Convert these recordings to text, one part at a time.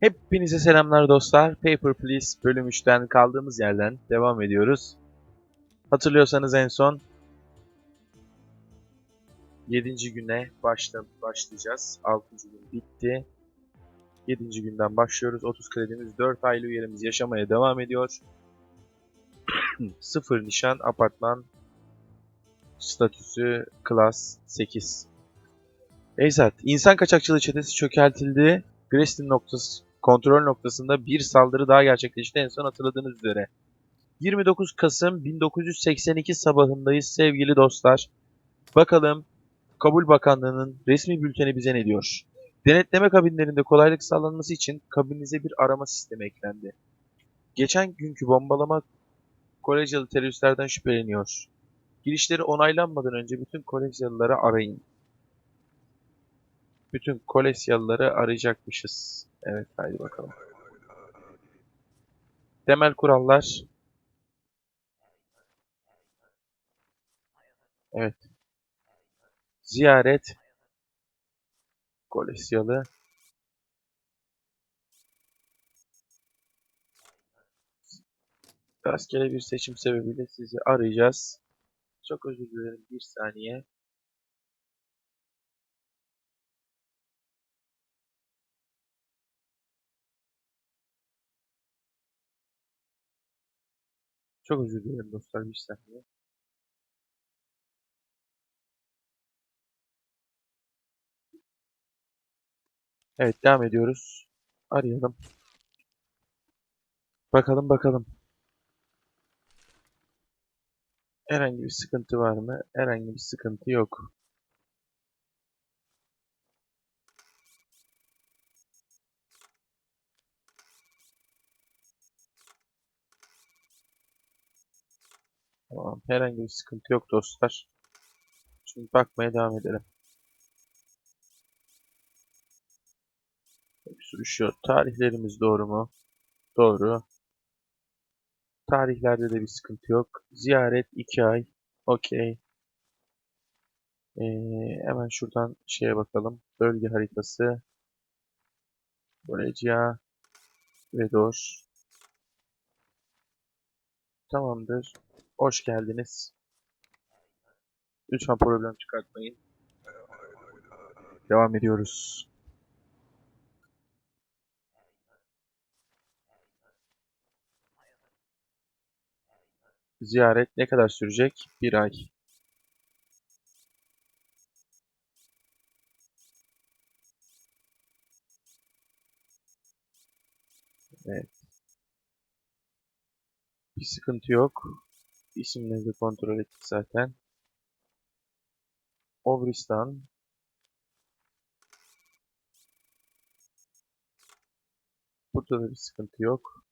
Hepinize selamlar dostlar. Paper Please bölüm 3'ten kaldığımız yerden devam ediyoruz. Hatırlıyorsanız en son 7. güne başla başlayacağız. 6. gün bitti. 7. günden başlıyoruz. 30 kredimiz 4 aylık üyelerimiz yaşamaya devam ediyor. Sıfır nişan apartman statüsü klas 8. Eysat, insan kaçakçılığı çetesi çökertildi. Grestin noktası kontrol noktasında bir saldırı daha gerçekleşti en son hatırladığınız üzere. 29 Kasım 1982 sabahındayız sevgili dostlar. Bakalım Kabul Bakanlığı'nın resmi bülteni bize ne diyor? Denetleme kabinlerinde kolaylık sağlanması için kabinize bir arama sistemi eklendi. Geçen günkü bombalama Kolejyalı teröristlerden şüpheleniyor. Girişleri onaylanmadan önce bütün Kolejyalıları arayın. Bütün Kolejyalıları arayacakmışız. Evet haydi bakalım. Temel kurallar. Evet. Ziyaret. Kolejyalı. Rastgele bir seçim sebebiyle sizi arayacağız. Çok özür dilerim. Bir saniye. Çok özür dilerim dostlar. Bir saniye. Evet devam ediyoruz. Arayalım. Bakalım bakalım. Herhangi bir sıkıntı var mı? Herhangi bir sıkıntı yok. Tamam, herhangi bir sıkıntı yok dostlar. Şimdi bakmaya devam edelim. Sürüşüyor. Tarihlerimiz doğru mu? Doğru. Tarihlerde de bir sıkıntı yok. Ziyaret 2 ay. Okey. Ee, hemen şuradan şeye bakalım. Bölge haritası. Bolivya. Vedor. Tamamdır. Hoş geldiniz. Lütfen problem çıkartmayın. Devam ediyoruz. Ziyaret ne kadar sürecek? Bir ay. Evet. Bir sıkıntı yok. İsimleri kontrol ettik zaten. Obristan. Burada da bir sıkıntı yok.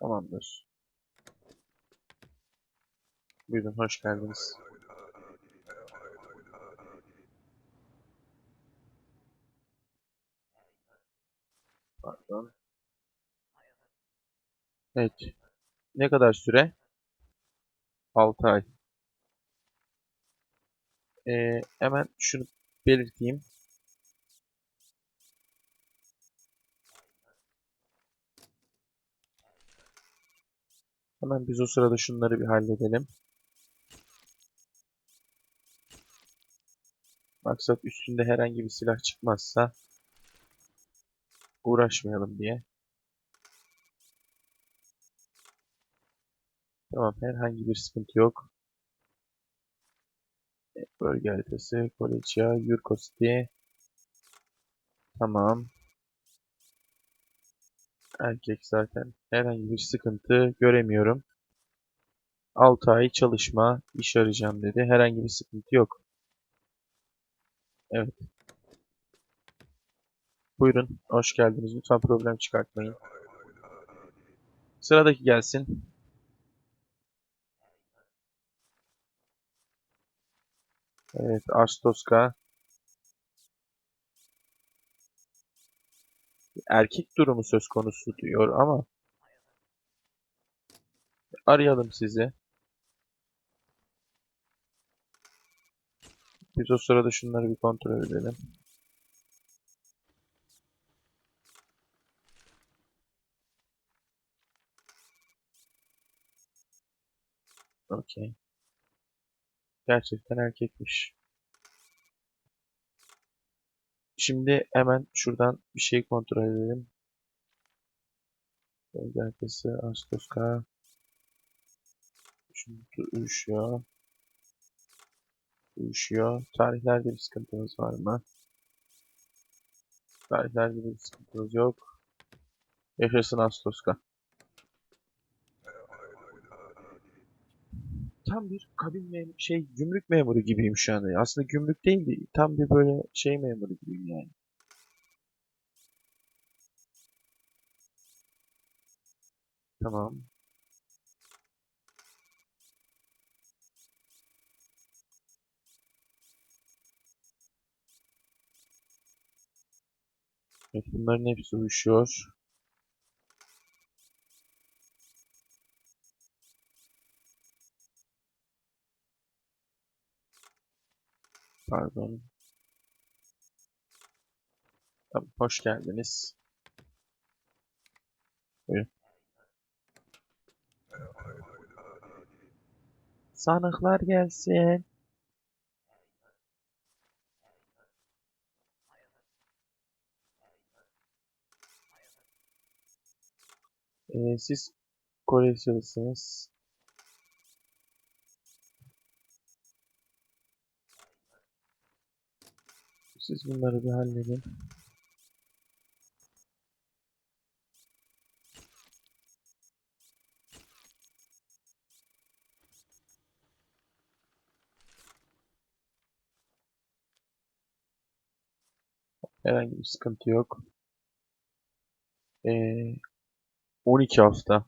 Tamamdır. Buyurun hoş geldiniz. Pardon. Evet. Ne kadar süre? 6 ay. Ee, hemen şunu belirteyim. Hemen biz o sırada şunları bir halledelim. Maksat üstünde herhangi bir silah çıkmazsa uğraşmayalım diye. Tamam herhangi bir sıkıntı yok. Bölge haritası, Kolejya, Yurko City. Tamam. Erkek zaten. Herhangi bir sıkıntı göremiyorum. 6 ay çalışma, iş arayacağım dedi. Herhangi bir sıkıntı yok. Evet. Buyurun, hoş geldiniz. Lütfen problem çıkartmayın. Sıradaki gelsin. Evet Astoska. Erkek durumu söz konusu diyor ama arayalım sizi. Biz o sırada şunları bir kontrol edelim. Okey. Gerçekten erkekmiş. Şimdi hemen şuradan bir şey kontrol edelim. Bölge haritası Ağustos'ka. Şimdi uyuşuyor. Uyuşuyor. Tarihlerde bir sıkıntımız var mı? Tarihlerde bir sıkıntımız yok. Yaşasın Ağustos'ka. Tam bir kabin mem şey gümrük memuru gibiyim şu anda. Aslında gümrük değildi. Tam bir böyle şey memuru gibiyim yani. Tamam. Evet, bunların hepsi uyuşuyor. Pardon. Tamam, hoş geldiniz. Buyurun. Sanıklar gelsin. Ee, siz Kore'lisiniz. Siz bunları bir halledin. Herhangi bir sıkıntı yok. Ee, 12 hafta.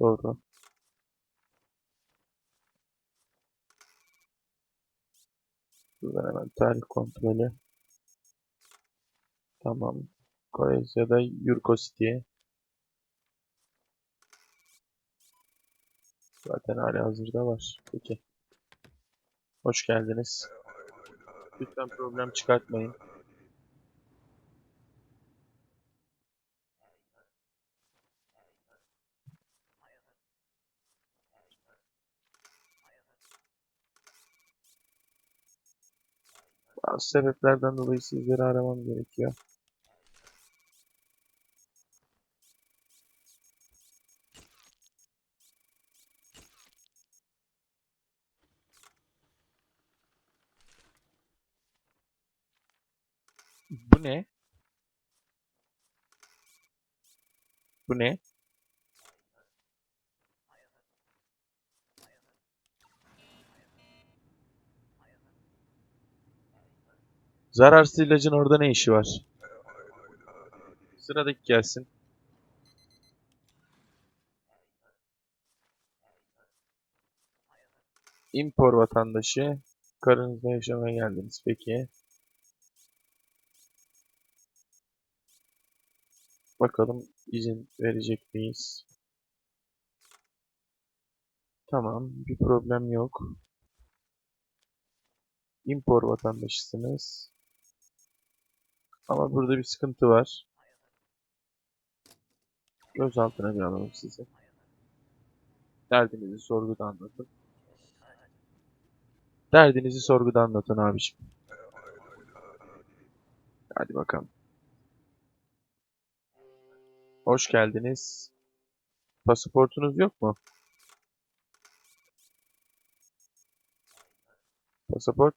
Doğru. Buradan hemen tarih kontrolü. Tamam. Korezya'da Yurko City'ye. Zaten hali hazırda var. Peki. Hoş geldiniz. Lütfen problem çıkartmayın. Sebeplerden dolayı sizleri aramam gerekiyor. Bu ne? Bu ne? Zararsız ilacın orada ne işi var? Sıradaki gelsin. İmpor vatandaşı. Karınızla yaşamaya geldiniz. Peki. Bakalım izin verecek miyiz? Tamam. Bir problem yok. Impor vatandaşısınız. Ama burada bir sıkıntı var. Gözaltına bir alalım sizi. Derdinizi sorguda anlatın. Derdinizi sorguda anlatın abiciğim. Hadi bakalım. Hoş geldiniz. Pasaportunuz yok mu? Pasaport?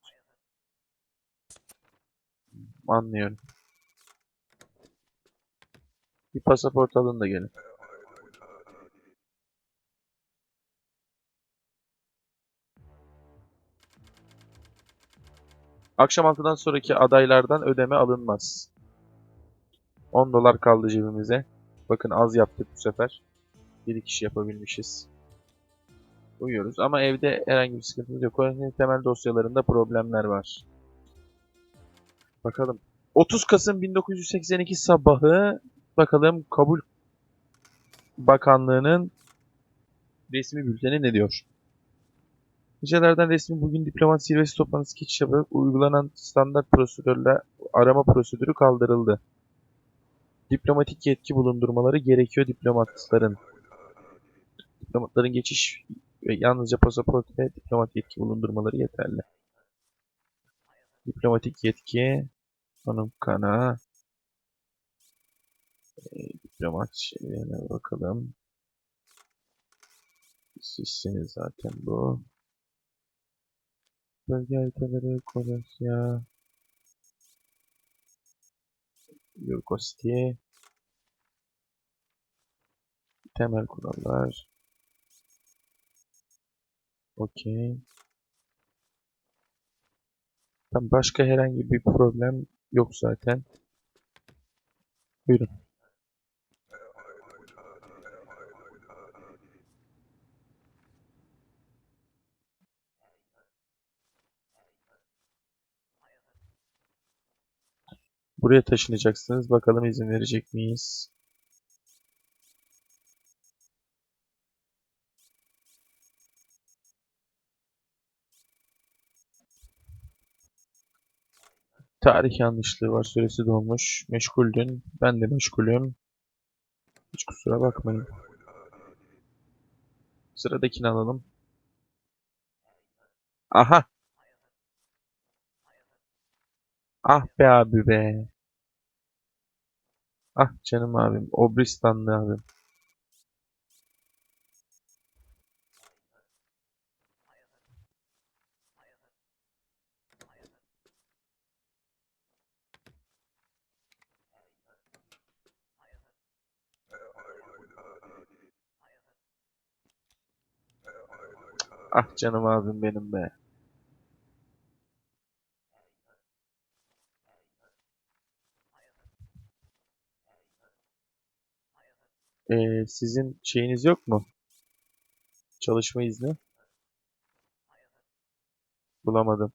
Anlıyorum. Bir pasaport alın da gelin. Akşam 6'dan sonraki adaylardan ödeme alınmaz. 10 dolar kaldı cebimize. Bakın az yaptık bu sefer. 7 kişi yapabilmişiz. Uyuyoruz ama evde herhangi bir sıkıntımız yok. Koloninin temel dosyalarında problemler var. Bakalım. 30 Kasım 1982 sabahı bakalım Kabul Bakanlığı'nın resmi bülteni ne diyor? Gecelerden resmi bugün diplomat zirvesi toplantısı geçiş yaparak uygulanan standart prosedürle arama prosedürü kaldırıldı. Diplomatik yetki bulundurmaları gerekiyor diplomatların. Diplomatların geçiş ve yalnızca pasaport ve diplomat yetki bulundurmaları yeterli. Diplomatik yetki, hanım kana, e, diplomat şeylerine bakalım. Sizsiniz zaten bu. Bölge haritaları, Kolosya, Yurkosti, temel kurallar. Okey. Tam başka herhangi bir problem yok zaten. Buyurun. Buraya taşınacaksınız. Bakalım izin verecek miyiz? Tarih yanlışlığı var. Süresi dolmuş. Meşguldün. Ben de meşgulüm. Hiç kusura bakmayın. Sıradakini alalım. Aha. Ah be abi be. Ah canım abim. Obristanlı abim. Ah canım abim benim be. Sizin şeyiniz yok mu? Çalışma izni? Bulamadım.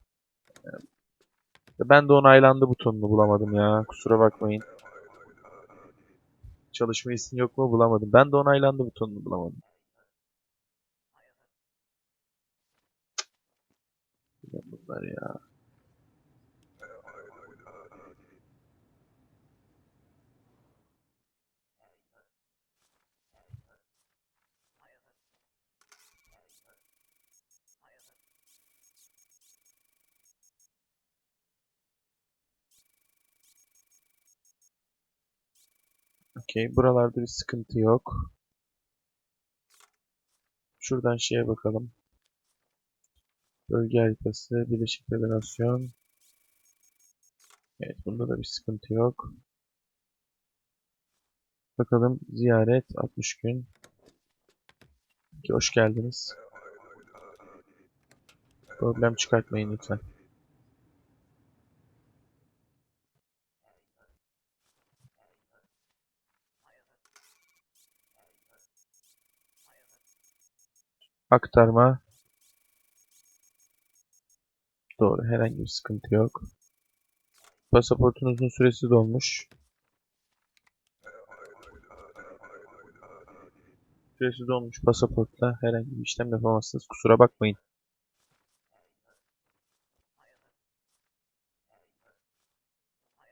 Ben de onaylandı butonunu bulamadım ya. Kusura bakmayın. Çalışma izni yok mu? Bulamadım. Ben de onaylandı butonunu bulamadım. Bunlar ya? Okey. Buralarda bir sıkıntı yok. Şuradan şeye bakalım. Bölge haritası, Birleşik Federasyon. Evet, bunda da bir sıkıntı yok. Bakalım ziyaret 60 gün. Peki, hoş geldiniz. Problem çıkartmayın lütfen. Aktarma. Doğru. Herhangi bir sıkıntı yok. Pasaportunuzun süresi dolmuş. Süresi dolmuş pasaportla herhangi bir işlem yapamazsınız. Kusura bakmayın.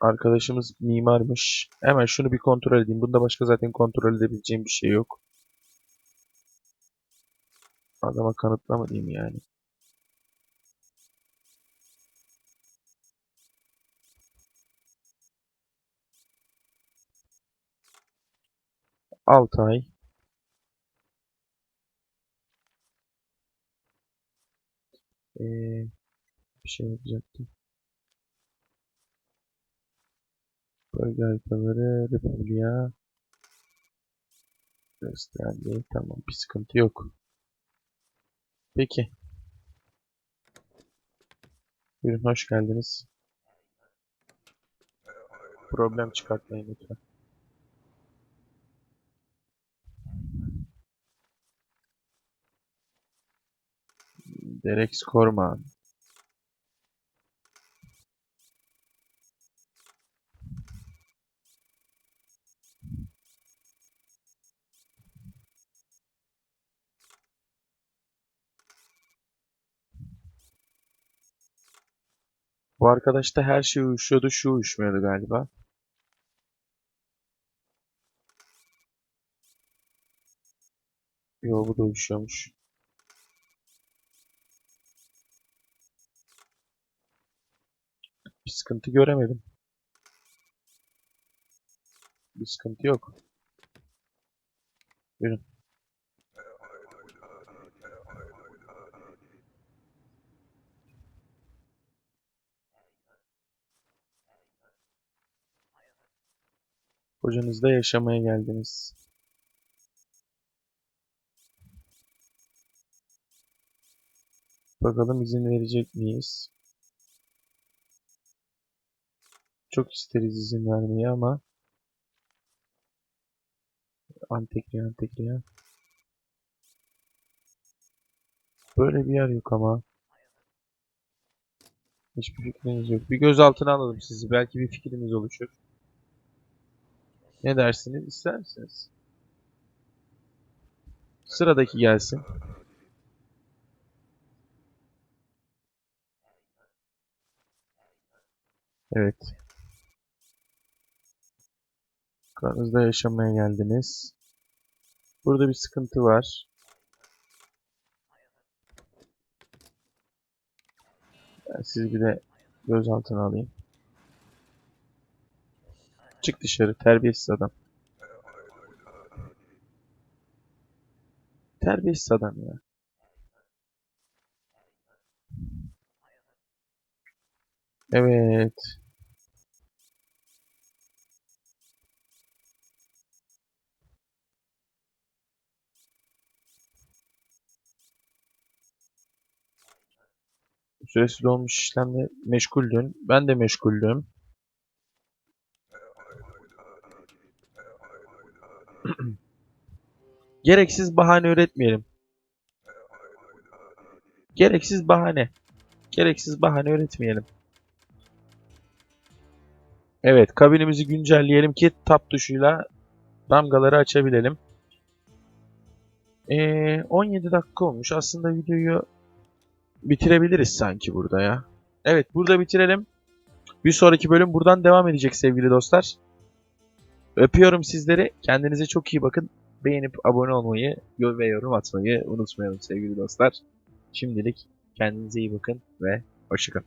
Arkadaşımız mimarmış. Hemen şunu bir kontrol edeyim. Bunda başka zaten kontrol edebileceğim bir şey yok. Adama kanıtlama diyeyim yani. Altı ay. Ee, bir şey yapacaktım. Bölge haritaları, Republia. Gösterdi. Tamam bir sıkıntı yok. Peki. Buyurun hoş geldiniz. Problem çıkartmayın lütfen. Derek Korman. Bu arkadaşta her şey uyuşuyordu, şu uyuşmuyordu galiba. Yo bu da uyuşuyormuş. Bir sıkıntı göremedim. Bir sıkıntı yok. Buyurun. Kocanızla yaşamaya geldiniz. Bakalım izin verecek miyiz? Çok isteriz izin vermeyi ama Antekliye Antekliye Böyle bir yer yok ama Hiçbir fikriniz yok. Bir gözaltına alalım sizi. Belki bir fikriniz oluşur. Ne dersiniz? İster misiniz? Sıradaki gelsin. Evet. Karnınızda yaşamaya geldiniz. Burada bir sıkıntı var. Ben sizi bir de gözaltına alayım. Çık dışarı terbiyesiz adam. Terbiyesiz adam ya. Evet. Süresi dolmuş işlemle meşguldün. Ben de meşguldüm. Gereksiz bahane üretmeyelim. Gereksiz bahane. Gereksiz bahane üretmeyelim. Evet, kabinimizi güncelleyelim ki tab tuşuyla damgaları açabilelim. Ee, 17 dakika olmuş. Aslında videoyu bitirebiliriz sanki burada ya. Evet, burada bitirelim. Bir sonraki bölüm buradan devam edecek sevgili dostlar. Öpüyorum sizleri. Kendinize çok iyi bakın. Beğenip abone olmayı ve yorum atmayı unutmayalım sevgili dostlar. Şimdilik kendinize iyi bakın ve hoşçakalın.